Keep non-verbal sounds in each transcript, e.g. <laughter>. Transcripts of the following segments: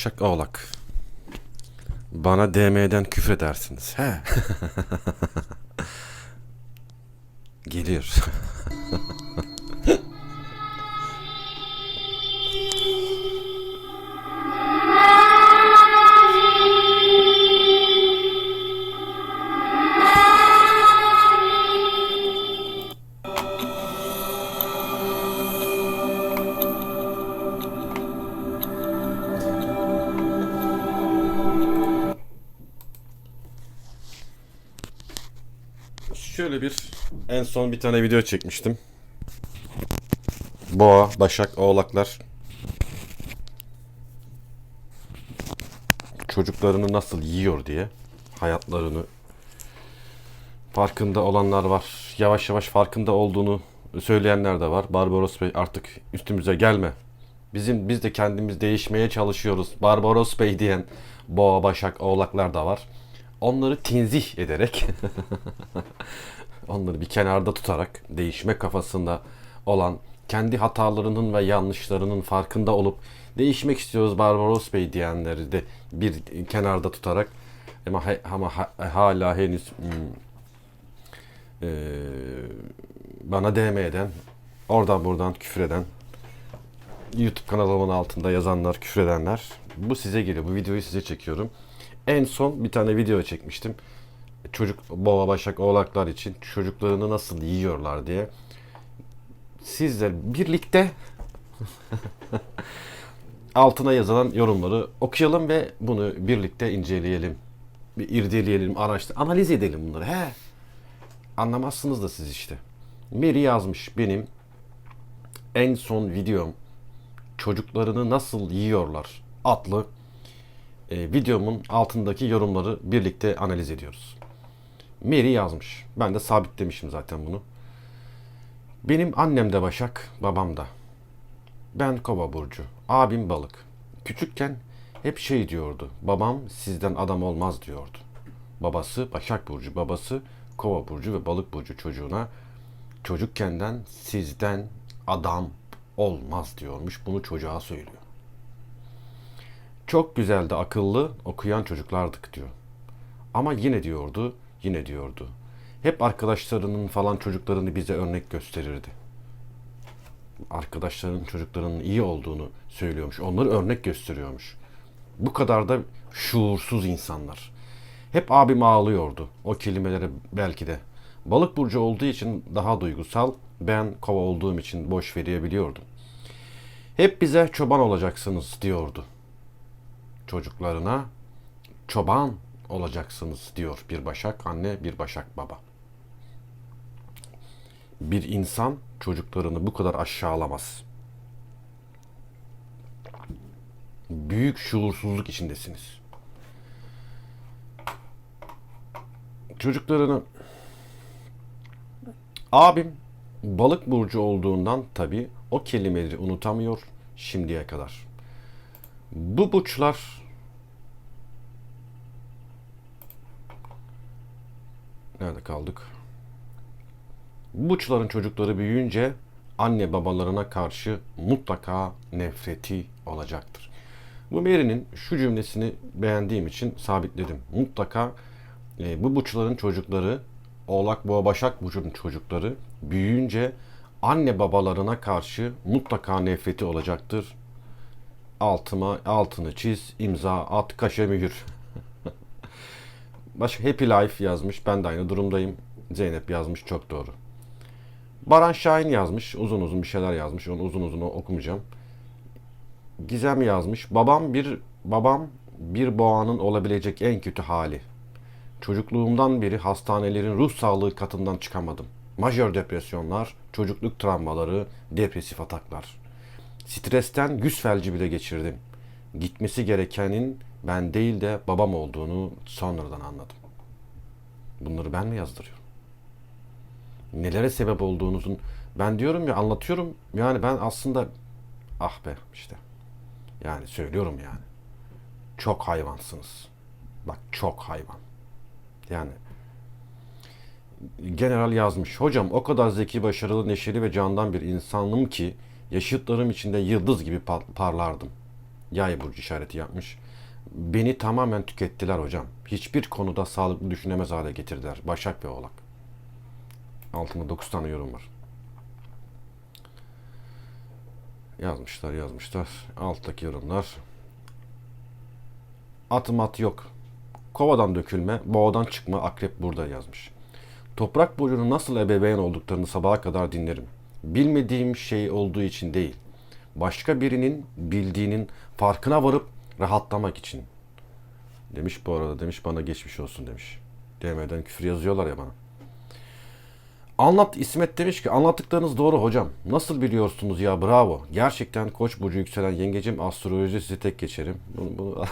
Başak, Oğlak. Bana DM'den küfredersiniz. He. <laughs> Geliyor. <laughs> en son bir tane video çekmiştim. Boğa, Başak, Oğlaklar çocuklarını nasıl yiyor diye hayatlarını farkında olanlar var. Yavaş yavaş farkında olduğunu söyleyenler de var. Barbaros Bey artık üstümüze gelme. Bizim biz de kendimiz değişmeye çalışıyoruz. Barbaros Bey diyen Boğa, Başak, Oğlaklar da var. Onları tenzih ederek <laughs> onları bir kenarda tutarak değişme kafasında olan kendi hatalarının ve yanlışlarının farkında olup değişmek istiyoruz Barbaros Bey diyenleri de bir kenarda tutarak ama ama ha- hala henüz hmm, eee, bana DM eden oradan buradan küfür eden YouTube kanalımın altında yazanlar, küfredenler bu size geliyor. Bu videoyu size çekiyorum. En son bir tane video çekmiştim. Çocuk boğa başak oğlaklar için çocuklarını nasıl yiyorlar diye. Sizler birlikte <laughs> altına yazılan yorumları okuyalım ve bunu birlikte inceleyelim. Bir irdeleyelim, araştır, analiz edelim bunları. He. Anlamazsınız da siz işte. Mary yazmış benim en son videom çocuklarını nasıl yiyorlar adlı e, videomun altındaki yorumları birlikte analiz ediyoruz. Mary yazmış. Ben de sabitlemişim zaten bunu. Benim annem de Başak, babam da. Ben Kova burcu, abim balık. Küçükken hep şey diyordu. Babam sizden adam olmaz diyordu. Babası Başak burcu, babası Kova burcu ve balık burcu çocuğuna çocukkenden sizden adam olmaz diyormuş. Bunu çocuğa söylüyor. Çok güzeldi, akıllı, okuyan çocuklardık diyor. Ama yine diyordu, yine diyordu. Hep arkadaşlarının falan çocuklarını bize örnek gösterirdi. Arkadaşlarının çocuklarının iyi olduğunu söylüyormuş. Onları örnek gösteriyormuş. Bu kadar da şuursuz insanlar. Hep abim ağlıyordu o kelimelere belki de. Balık burcu olduğu için daha duygusal, ben kova olduğum için boş verebiliyordum. Hep bize çoban olacaksınız diyordu çocuklarına çoban olacaksınız diyor bir başak anne bir başak baba. Bir insan çocuklarını bu kadar aşağılamaz. Büyük şuursuzluk içindesiniz. Çocuklarını abim balık burcu olduğundan tabi o kelimeleri unutamıyor şimdiye kadar. Bu burçlar Nerede kaldık? Bu burçların çocukları büyüyünce anne babalarına karşı mutlaka nefreti olacaktır. Bu Mary'nin şu cümlesini beğendiğim için sabitledim. Mutlaka e, bu burçların çocukları Oğlak Boğa Başak burcunun çocukları büyüyünce anne babalarına karşı mutlaka nefreti olacaktır. Altıma altını çiz, imza at, kaşe mühür. Başka Happy Life yazmış. Ben de aynı durumdayım. Zeynep yazmış. Çok doğru. Baran Şahin yazmış. Uzun uzun bir şeyler yazmış. Onu uzun uzun okumayacağım. Gizem yazmış. Babam bir babam bir boğanın olabilecek en kötü hali. Çocukluğumdan beri hastanelerin ruh sağlığı katından çıkamadım. Majör depresyonlar, çocukluk travmaları, depresif ataklar. Stresten yüz felci bile geçirdim. Gitmesi gerekenin ben değil de babam olduğunu sonradan anladım. Bunları ben mi yazdırıyorum? Nelere sebep olduğunuzun ben diyorum ya anlatıyorum yani ben aslında ah be işte yani söylüyorum yani çok hayvansınız. Bak çok hayvan. Yani general yazmış. Hocam o kadar zeki, başarılı, neşeli ve candan bir insanım ki yaşıtlarım içinde yıldız gibi par- parlardım. Yay burcu işareti yapmış. Beni tamamen tükettiler hocam. Hiçbir konuda sağlıklı düşünemez hale getirdiler. Başak ve Oğlak. Altında 9 tane yorum var. Yazmışlar yazmışlar. Alttaki yorumlar. Atım at yok. Kovadan dökülme, boğadan çıkma, akrep burada yazmış. Toprak burcunun nasıl ebeveyn olduklarını sabaha kadar dinlerim. Bilmediğim şey olduğu için değil. Başka birinin bildiğinin farkına varıp rahatlamak için. Demiş bu arada demiş bana geçmiş olsun demiş. DM'den küfür yazıyorlar ya bana. Anlat İsmet demiş ki anlattıklarınız doğru hocam. Nasıl biliyorsunuz ya bravo. Gerçekten koç burcu yükselen yengecim astroloji sizi tek geçerim. Bunu, bunu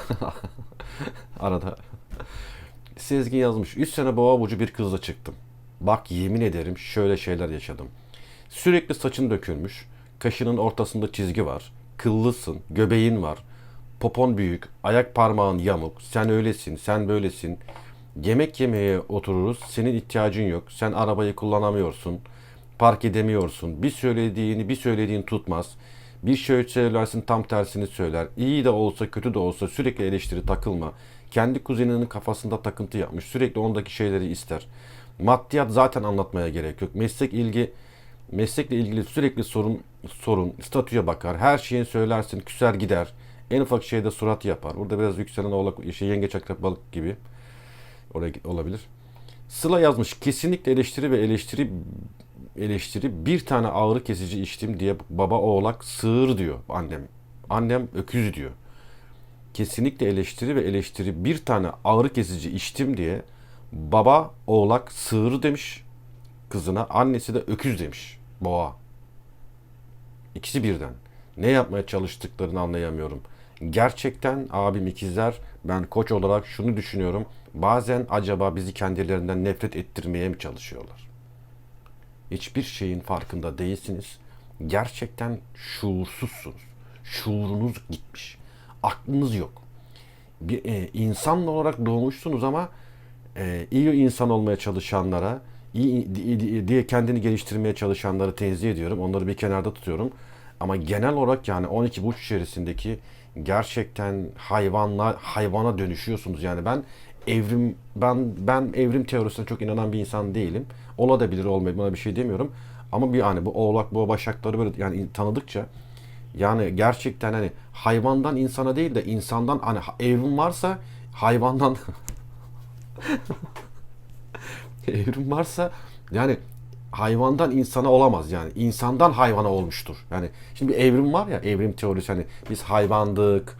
<laughs> arada. Sezgin yazmış. 3 sene boğa burcu bir kızla çıktım. Bak yemin ederim şöyle şeyler yaşadım. Sürekli saçın dökülmüş. Kaşının ortasında çizgi var. Kıllısın. Göbeğin var. Popon büyük. Ayak parmağın yamuk. Sen öylesin. Sen böylesin. Yemek yemeye otururuz. Senin ihtiyacın yok. Sen arabayı kullanamıyorsun. Park edemiyorsun. Bir söylediğini bir söylediğin tutmaz. Bir şey söylersin tam tersini söyler. İyi de olsa kötü de olsa sürekli eleştiri takılma. Kendi kuzeninin kafasında takıntı yapmış. Sürekli ondaki şeyleri ister. Maddiyat zaten anlatmaya gerek yok. Meslek ilgi meslekle ilgili sürekli sorun sorun, statüye bakar. Her şeyin söylersin, küser gider. En ufak şeyde surat yapar. Burada biraz yükselen oğlak, şey, yengeç akrep balık gibi. Oraya olabilir. Sıla yazmış. Kesinlikle eleştiri ve eleştiri eleştiri bir tane ağrı kesici içtim diye baba oğlak sığır diyor annem. Annem öküz diyor. Kesinlikle eleştiri ve eleştiri bir tane ağrı kesici içtim diye baba oğlak sığır demiş kızına. Annesi de öküz demiş. Boğa. İkisi birden. Ne yapmaya çalıştıklarını anlayamıyorum. Gerçekten abim ikizler ben koç olarak şunu düşünüyorum. Bazen acaba bizi kendilerinden nefret ettirmeye mi çalışıyorlar? Hiçbir şeyin farkında değilsiniz. Gerçekten şuursuzsunuz. Şuurunuz gitmiş. Aklınız yok. Bir e, insan olarak doğmuşsunuz ama e, iyi insan olmaya çalışanlara, iyi di- diye kendini geliştirmeye çalışanları tenzih ediyorum. Onları bir kenarda tutuyorum. Ama genel olarak yani 12 burç içerisindeki gerçekten hayvanla hayvana dönüşüyorsunuz. Yani ben evrim ben ben evrim teorisine çok inanan bir insan değilim. Olabilir olmayabilir buna bir şey demiyorum. Ama bir hani bu oğlak bu başakları böyle yani tanıdıkça yani gerçekten hani hayvandan insana değil de insandan hani evrim varsa hayvandan <laughs> evrim varsa yani hayvandan insana olamaz yani insandan hayvana olmuştur. Yani şimdi bir evrim var ya evrim teorisi hani biz hayvandık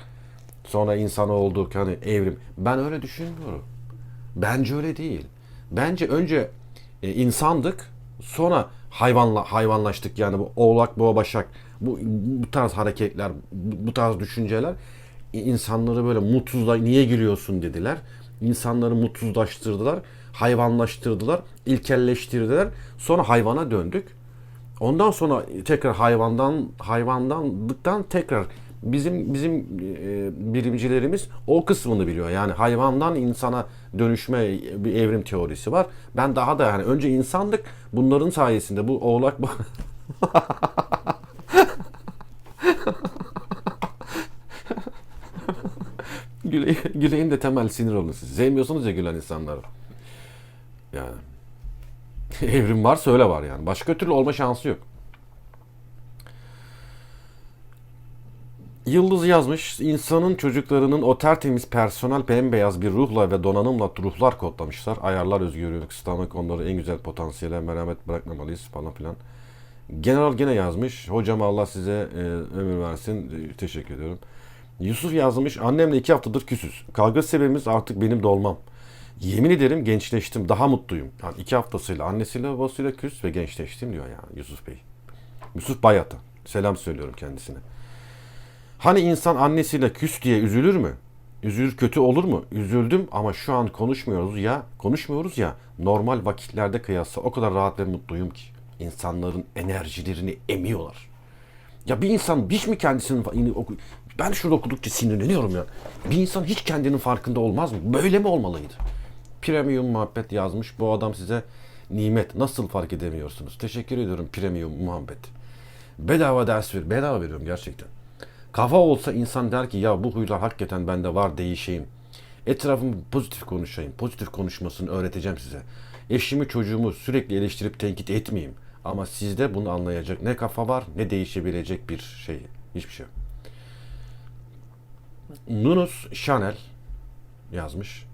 sonra insan olduk hani evrim. Ben öyle düşünmüyorum. Bence öyle değil. Bence önce e, insandık sonra hayvanla hayvanlaştık yani bu oğlak boğa başak bu, bu tarz hareketler bu, bu tarz düşünceler e, insanları böyle mutsuzla niye gülüyorsun dediler. İnsanları mutsuzlaştırdılar, hayvanlaştırdılar, ilkelleştirdiler. Sonra hayvana döndük. Ondan sonra tekrar hayvandan hayvandanlıktan tekrar bizim bizim e, bilimcilerimiz o kısmını biliyor. Yani hayvandan insana dönüşme bir evrim teorisi var. Ben daha da yani önce insandık. Bunların sayesinde bu oğlak Güle, <laughs> Güley'in de temel sinir olun siz. Sevmiyorsunuz ya gülen insanları. Yani <laughs> evrim varsa öyle var yani. Başka türlü olma şansı yok. Yıldız yazmış. İnsanın çocuklarının o tertemiz personel bembeyaz bir ruhla ve donanımla ruhlar kodlamışlar. Ayarlar özgürlüğünü kısıtlamak onları en güzel potansiyele merhamet bırakmamalıyız falan filan. General gene yazmış. Hocam Allah size e, ömür versin. E, teşekkür ediyorum. Yusuf yazmış. Annemle iki haftadır küsüz. Kavga sebebimiz artık benim de olmam. Yemin ederim gençleştim. Daha mutluyum. Yani iki haftasıyla annesiyle babasıyla küs ve gençleştim diyor yani Yusuf Bey. Yusuf Bayat'a. Selam söylüyorum kendisine. Hani insan annesiyle küs diye üzülür mü? Üzülür kötü olur mu? Üzüldüm ama şu an konuşmuyoruz ya. Konuşmuyoruz ya. Normal vakitlerde kıyasla o kadar rahat ve mutluyum ki. İnsanların enerjilerini emiyorlar. Ya bir insan hiç mi kendisinin ben şurada okudukça sinirleniyorum ya. Bir insan hiç kendinin farkında olmaz mı? Böyle mi olmalıydı? Premium muhabbet yazmış. Bu adam size nimet. Nasıl fark edemiyorsunuz? Teşekkür ediyorum premium muhabbet. Bedava ders ver. Bedava veriyorum gerçekten. Kafa olsa insan der ki ya bu huylar hakikaten bende var değişeyim. Etrafımı pozitif konuşayım. Pozitif konuşmasını öğreteceğim size. Eşimi çocuğumu sürekli eleştirip tenkit etmeyeyim. Ama sizde bunu anlayacak ne kafa var ne değişebilecek bir şey. Hiçbir şey. Nunus Chanel yazmış.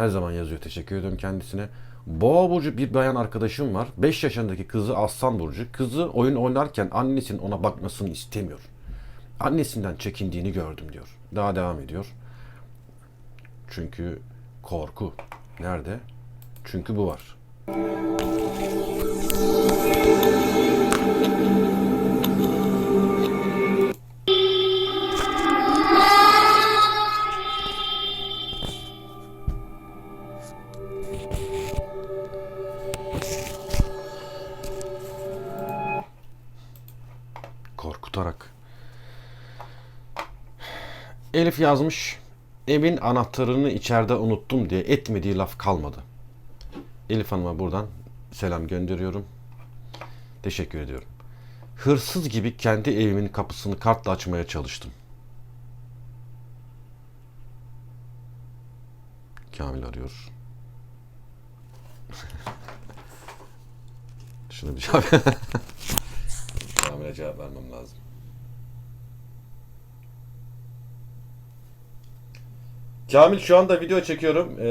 Her zaman yazıyor. Teşekkür ediyorum kendisine. Boğa burcu bir bayan arkadaşım var. 5 yaşındaki kızı Aslan burcu. Kızı oyun oynarken annesinin ona bakmasını istemiyor. Annesinden çekindiğini gördüm diyor. Daha devam ediyor. Çünkü korku. Nerede? Çünkü bu var. Yazmış. Evin anahtarını içeride unuttum diye etmediği laf kalmadı. Elif Hanım'a buradan selam gönderiyorum. Teşekkür ediyorum. Hırsız gibi kendi evimin kapısını kartla açmaya çalıştım. Kamil arıyor. <laughs> Şunu bir cevap <laughs> Kamil'e cevap vermem lazım. Kamil şu anda video çekiyorum. Ee,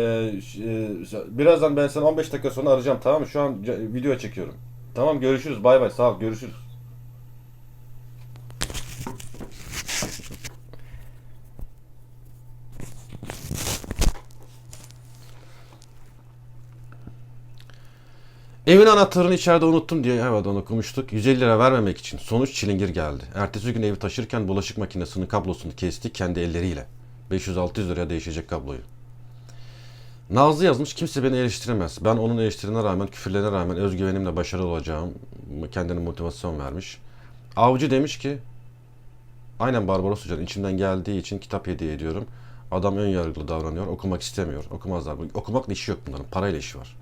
e, birazdan ben seni 15 dakika sonra arayacağım tamam mı? Şu an video çekiyorum. Tamam görüşürüz. Bay bay. Sağ ol. Görüşürüz. Evin anahtarını içeride unuttum diye evet onu okumuştuk. 150 lira vermemek için sonuç çilingir geldi. Ertesi gün evi taşırken bulaşık makinesinin kablosunu kesti kendi elleriyle. 500-600 liraya değişecek kabloyu. Nazlı yazmış kimse beni eleştiremez. Ben onun eleştirine rağmen, küfürlerine rağmen özgüvenimle başarılı olacağım. Kendine motivasyon vermiş. Avcı demiş ki aynen Barbaros Hoca'nın içinden geldiği için kitap hediye ediyorum. Adam ön yargılı davranıyor. Okumak istemiyor. Okumazlar. Okumakla işi yok bunların. Parayla işi var.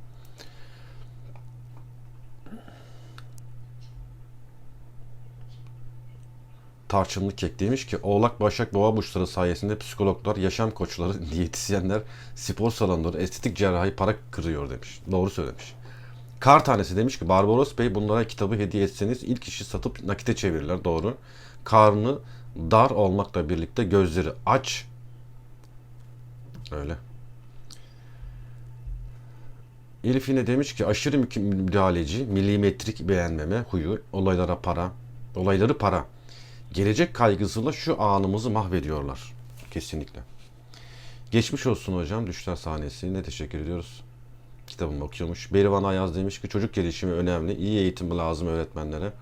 Tarçınlı Kek demiş ki Oğlak Başak Boğa burçları sayesinde psikologlar, yaşam koçları, <laughs> diyetisyenler, spor salonları, estetik cerrahi para kırıyor demiş. Doğru söylemiş. Kar tanesi demiş ki Barbaros Bey bunlara kitabı hediye etseniz ilk işi satıp nakite çevirirler. Doğru. Karnı dar olmakla birlikte gözleri aç. Öyle. Elif yine demiş ki aşırı mü- müdahaleci, milimetrik beğenmeme huyu, olaylara para, olayları para. Gelecek kaygısıyla şu anımızı mahvediyorlar. Kesinlikle. Geçmiş olsun hocam. Düşler sahnesi. Ne teşekkür ediyoruz. Kitabımı okuyormuş. Berivan Ayaz demiş ki çocuk gelişimi önemli. İyi eğitim lazım öğretmenlere.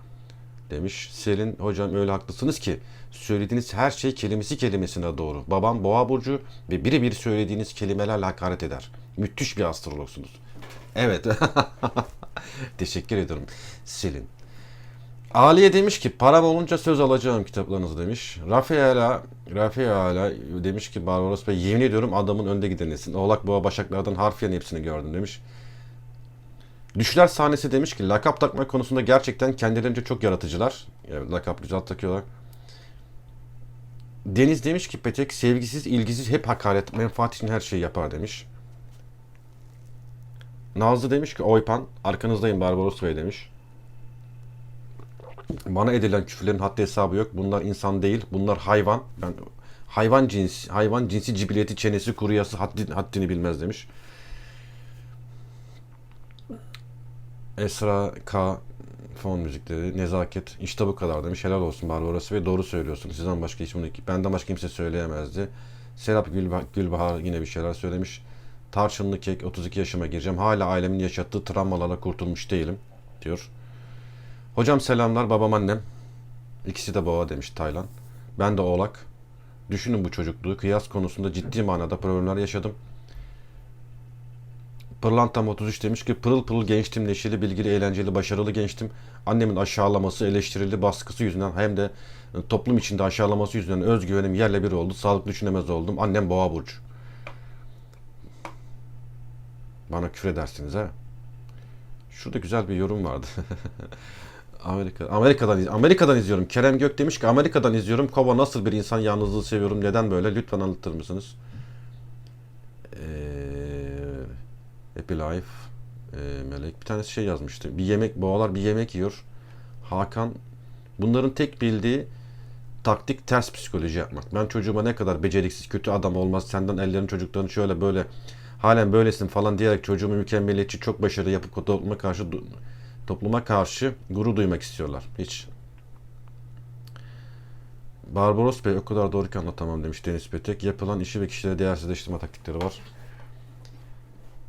Demiş. Selin hocam öyle haklısınız ki söylediğiniz her şey kelimesi kelimesine doğru. Babam boğa burcu ve biri bir söylediğiniz kelimelerle hakaret eder. Müthiş bir astrologsunuz. Evet. <laughs> teşekkür ediyorum Selin. Aliye demiş ki param olunca söz alacağım kitaplarınızı demiş. Rafaela, Rafaela demiş ki Barbaros Bey yemin ediyorum adamın önde gidenisin. Oğlak boğa başaklardan harfiyen hepsini gördüm demiş. Düşler sahnesi demiş ki lakap takma konusunda gerçekten kendilerince çok yaratıcılar. Evet, lakap güzel takıyorlar. Deniz demiş ki Petek sevgisiz, ilgisiz, hep hakaret, menfaat için her şeyi yapar demiş. Nazlı demiş ki Oypan, arkanızdayım Barbaros Bey demiş. Bana edilen küfürlerin haddi hesabı yok. Bunlar insan değil. Bunlar hayvan. Ben hayvan cinsi, hayvan cinsi cibiliyeti çenesi kuruyası haddi, haddini bilmez demiş. Esra K fon müzikleri, nezaket işte bu kadar demiş. Helal olsun Barbaros ve doğru söylüyorsunuz. Sizden başka hiç bunu benden başka kimse söyleyemezdi. Serap Gülbahar, Gülbahar yine bir şeyler söylemiş. Tarçınlı kek 32 yaşıma gireceğim. Hala ailemin yaşattığı travmalarla kurtulmuş değilim diyor. Hocam selamlar babam annem. İkisi de boğa demiş Taylan. Ben de oğlak. Düşünün bu çocukluğu. Kıyas konusunda ciddi manada problemler yaşadım. Pırlantam 33 demiş ki pırıl pırıl gençtim, neşeli, bilgili, eğlenceli, başarılı gençtim. Annemin aşağılaması, eleştirildi baskısı yüzünden hem de e, toplum içinde aşağılaması yüzünden özgüvenim yerle bir oldu. Sağlıklı düşünemez oldum. Annem boğa burcu. Bana küfür edersiniz ha. Şurada güzel bir yorum vardı. <laughs> Amerika, Amerika'dan Amerika'dan izliyorum. Kerem Gök demiş ki Amerika'dan izliyorum. Kova nasıl bir insan yalnızlığı seviyorum. Neden böyle? Lütfen anlatır mısınız? Ee, Happy Life ee, Melek bir tanesi şey yazmıştı. Bir yemek boğalar bir yemek yiyor. Hakan bunların tek bildiği taktik ters psikoloji yapmak. Ben çocuğuma ne kadar beceriksiz kötü adam olmaz senden ellerin çocukların şöyle böyle halen böylesin falan diyerek çocuğumu mükemmeliyetçi çok başarılı yapıp topluma karşı topluma karşı gurur duymak istiyorlar. Hiç. Barbaros Bey o kadar doğru ki anlatamam demiş Deniz Petek. Yapılan işi ve kişileri değersizleştirme taktikleri var.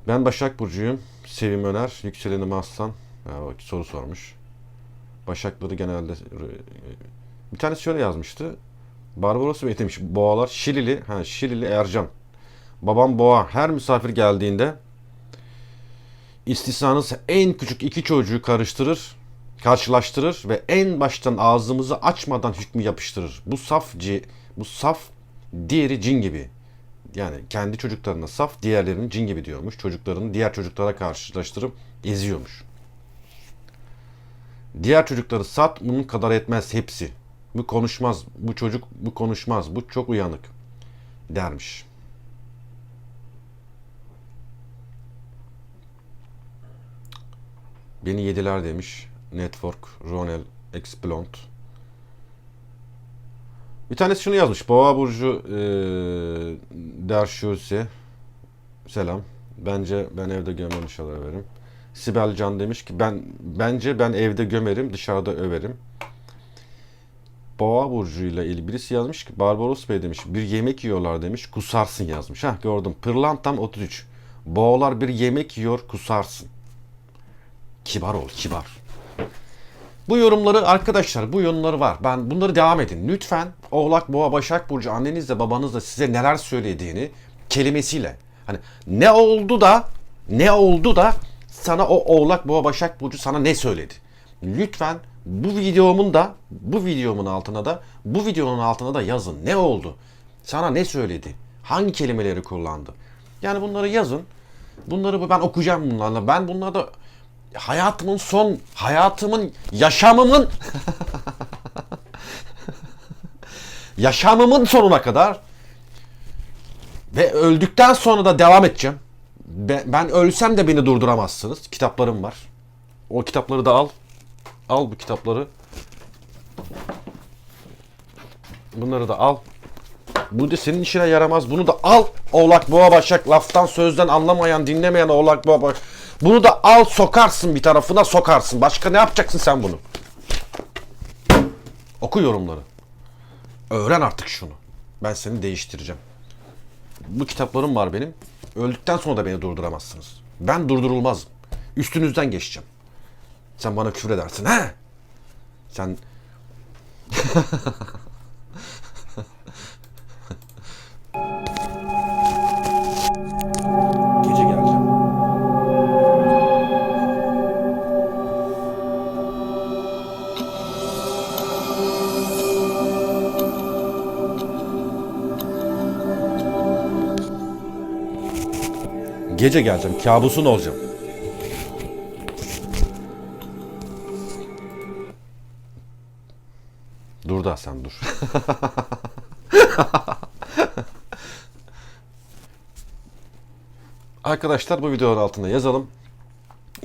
Ben Başak Burcu'yum. Sevim Öner. Yükselenim Aslan. Soru sormuş. Başakları genelde bir tanesi şöyle yazmıştı. Barbaros Bey demiş. Boğalar Şilili. Ha Şilili Ercan. Babam boğa. Her misafir geldiğinde istisnanız en küçük iki çocuğu karıştırır, karşılaştırır ve en baştan ağzımızı açmadan hükmü yapıştırır. Bu saf ci, bu saf diğeri cin gibi. Yani kendi çocuklarına saf, diğerlerinin cin gibi diyormuş. Çocuklarını diğer çocuklara karşılaştırıp eziyormuş. Diğer çocukları sat, bunun kadar etmez hepsi. Bu konuşmaz, bu çocuk bu konuşmaz, bu çok uyanık dermiş. Beni yediler demiş. Network, Ronel, Explont. Bir tanesi şunu yazmış. Boğa Burcu e, Derşuse. Selam. Bence ben evde gömmemiş överim. Sibel Can demiş ki ben bence ben evde gömerim dışarıda överim. Boğa Burcu ile ilgili birisi yazmış ki Barbaros Bey demiş bir yemek yiyorlar demiş kusarsın yazmış. Ha gördüm. Pırlantam 33. Boğalar bir yemek yiyor kusarsın. Kibar ol, kibar. Bu yorumları arkadaşlar, bu yorumları var. Ben bunları devam edin. Lütfen Oğlak, Boğa, Başak Burcu annenizle babanızla size neler söylediğini kelimesiyle. Hani ne oldu da ne oldu da sana o Oğlak, Boğa, Başak Burcu sana ne söyledi? Lütfen bu videomun da bu videomun altına da bu videonun altına da yazın. Ne oldu? Sana ne söyledi? Hangi kelimeleri kullandı? Yani bunları yazın. Bunları ben okuyacağım bunlarla. Ben bunlarda hayatımın son, hayatımın, yaşamımın <laughs> yaşamımın sonuna kadar ve öldükten sonra da devam edeceğim. Ben, ölsem de beni durduramazsınız. Kitaplarım var. O kitapları da al. Al bu kitapları. Bunları da al. Bu da senin işine yaramaz. Bunu da al. Oğlak boğa başak laftan sözden anlamayan dinlemeyen oğlak boğa başak. Bunu da al sokarsın bir tarafına sokarsın. Başka ne yapacaksın sen bunu? Oku yorumları. Öğren artık şunu. Ben seni değiştireceğim. Bu kitaplarım var benim. Öldükten sonra da beni durduramazsınız. Ben durdurulmazım. Üstünüzden geçeceğim. Sen bana küfür edersin. He? Sen <laughs> Gece geleceğim. Kabusun olacağım. Dur da sen dur. <laughs> Arkadaşlar bu videonun altında yazalım.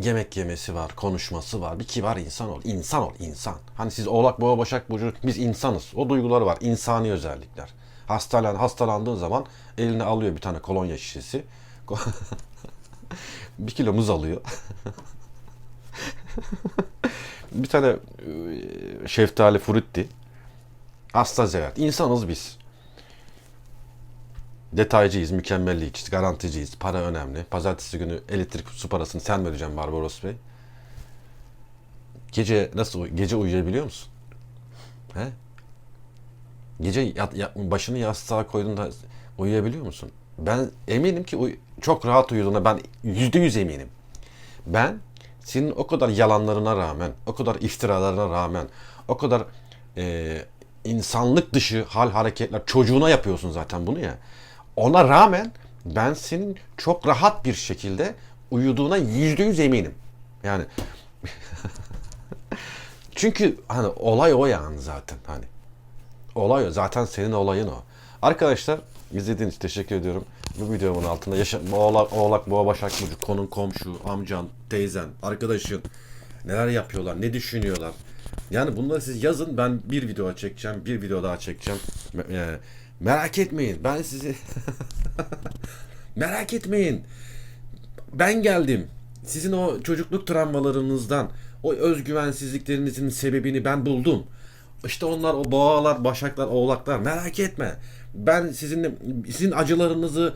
Yemek yemesi var, konuşması var. Bir kibar insan ol. İnsan ol, insan. Hani siz Oğlak, Boğa, Başak Burcu, biz insanız. O duyguları var. insani özellikler. Hastalan, hastalandığın zaman eline alıyor bir tane kolonya şişesi. <laughs> <laughs> bir kilo muz alıyor. bir tane e, şeftali frutti. Hasta zevat. İnsanız biz. Detaycıyız, mükemmelliyiciz, garanticiyiz. Para önemli. Pazartesi günü elektrik su parasını sen mi Barbaros Bey? Gece nasıl gece uyuyabiliyor musun? He? Gece yat, yat- başını yastığa koyduğunda uyuyabiliyor musun? Ben eminim ki çok rahat uyuduğuna ben yüzde yüz eminim. Ben senin o kadar yalanlarına rağmen, o kadar iftiralarına rağmen, o kadar e, insanlık dışı hal hareketler çocuğuna yapıyorsun zaten bunu ya. Ona rağmen ben senin çok rahat bir şekilde uyuduğuna yüzde yüz eminim. Yani <laughs> Çünkü hani olay o yani zaten hani. Olay o. Zaten senin olayın o. Arkadaşlar izlediğiniz için teşekkür ediyorum. Bu videomun altında yaşa oğlak, oğlak, boğa, başak burcu, konun, komşu, amcan, teyzen, arkadaşın neler yapıyorlar, ne düşünüyorlar. Yani bunları siz yazın ben bir video çekeceğim, bir video daha çekeceğim. Me- e, merak etmeyin ben sizi <laughs> merak etmeyin. Ben geldim. Sizin o çocukluk travmalarınızdan, o özgüvensizliklerinizin sebebini ben buldum. İşte onlar o boğalar, başaklar, oğlaklar merak etme. Ben sizinle sizin acılarınızı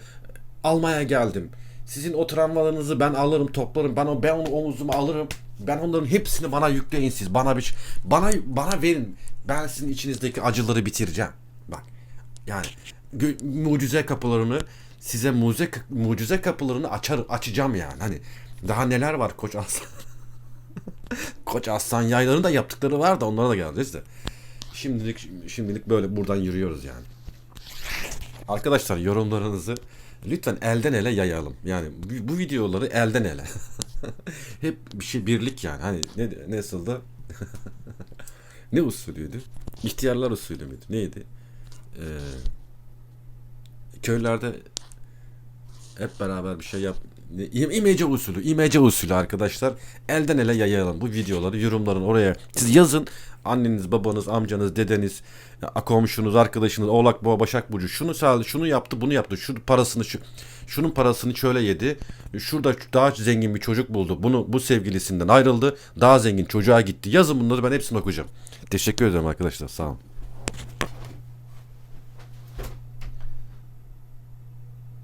almaya geldim. Sizin o travmalarınızı ben alırım, toplarım. Ben o ben onu omuzuma alırım. Ben onların hepsini bana yükleyin siz. Bana bir bana bana verin. Ben sizin içinizdeki acıları bitireceğim. Bak. Yani mucize kapılarını size mucize mucize kapılarını açar açacağım yani. Hani daha neler var Koç Aslan. <laughs> Koç Aslan yaylarının da yaptıkları var da onlara da geleceğiz de. Şimdilik şimdilik böyle buradan yürüyoruz yani. Arkadaşlar yorumlarınızı lütfen elden ele yayalım. Yani bu, bu videoları elden ele. <laughs> Hep bir şey birlik yani. Hani ne nasıl da <laughs> ne usulüydü? İhtiyarlar usulü müydü? Neydi? Ee, köylerde hep beraber bir şey yap. İmece usulü, imece usulü arkadaşlar. Elden ele yayalım bu videoları, yorumların oraya. Siz yazın. Anneniz, babanız, amcanız, dedeniz, komşunuz, arkadaşınız, Oğlak, Boğa, Başak Burcu şunu sağladı, şunu yaptı, bunu yaptı. Şu parasını şu şunun parasını şöyle yedi. Şurada daha zengin bir çocuk buldu. Bunu bu sevgilisinden ayrıldı. Daha zengin çocuğa gitti. Yazın bunları ben hepsini okuyacağım. Teşekkür ederim arkadaşlar. Sağ olun.